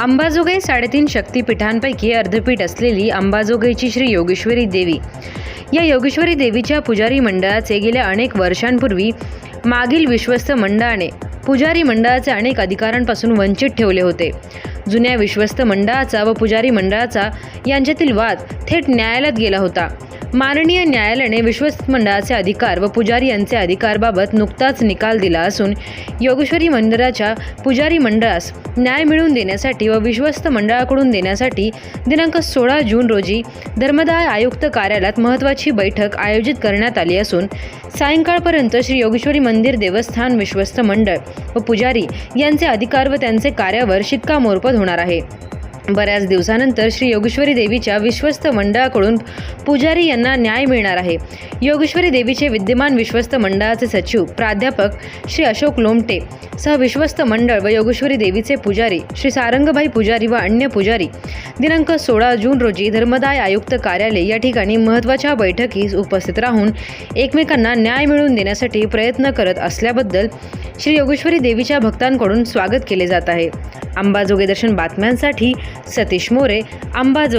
अंबाजोगाई साडेतीन शक्तीपीठांपैकी अर्धपीठ असलेली अंबाजोगाईची श्री योगेश्वरी देवी. या योगेश्वरी देवीच्या पुजारी मंडळाचे गेल्या अनेक वर्षांपूर्वी मागील विश्वस्त मंडळाने पुजारी मंडळाचे अनेक अधिकारांपासून वंचित ठेवले होते. जुन्या विश्वस्त मंडळाचा व पुजारी मंडळाचा यांच्यातील वाद थेट न्यायालयात गेला होता. माननीय न्यायालयाने विश्वस्त मंडळाचे अधिकार व पुजारी यांचे अधिकारबाबत नुकताच निकाल दिला असून योगेश्वरी मंदिराच्या पुजारी मंडळास न्याय मिळवून देण्यासाठी व विश्वस्त मंडळाकडून देण्यासाठी दिनांक सोळा जून रोजी धर्मदाय आयुक्त कार्यालयात महत्त्वाची बैठक आयोजित करण्यात आली असून सायंकाळपर्यंत श्री योगेश्वरी मंदिर देवस्थान विश्वस्त मंडळ व पुजारी यांचे अधिकार व त्यांचे कार्यावर शिक्कामोर्पद होणार आहे. बऱ्याच दिवसानंतर श्री योगेश्वरी देवीच्या विश्वस्त मंडळाकडून पुजारी यांना न्याय मिळणार आहे. योगेश्वरी देवीचे विद्यमान विश्वस्त मंडळाचे सचिव प्राध्यापक श्री अशोक लोमटे सह विश्वस्त मंडळ व योगेश्वरी देवीचे पुजारी श्री सारंगभाई पुजारी व अन्य पुजारी दिनांक सोळा जून रोजी धर्मदाय आयुक्त कार्यालय या ठिकाणी महत्त्वाच्या बैठकीस उपस्थित राहून एकमेकांना न्याय मिळवून देण्यासाठी प्रयत्न करत असल्याबद्दल श्री योगेश्वरी देवीच्या भक्तांकडून स्वागत केले जात आहे. अंबाजोगे दर्शन बातम्यांसाठी सतीश मोरे अंबाजोग.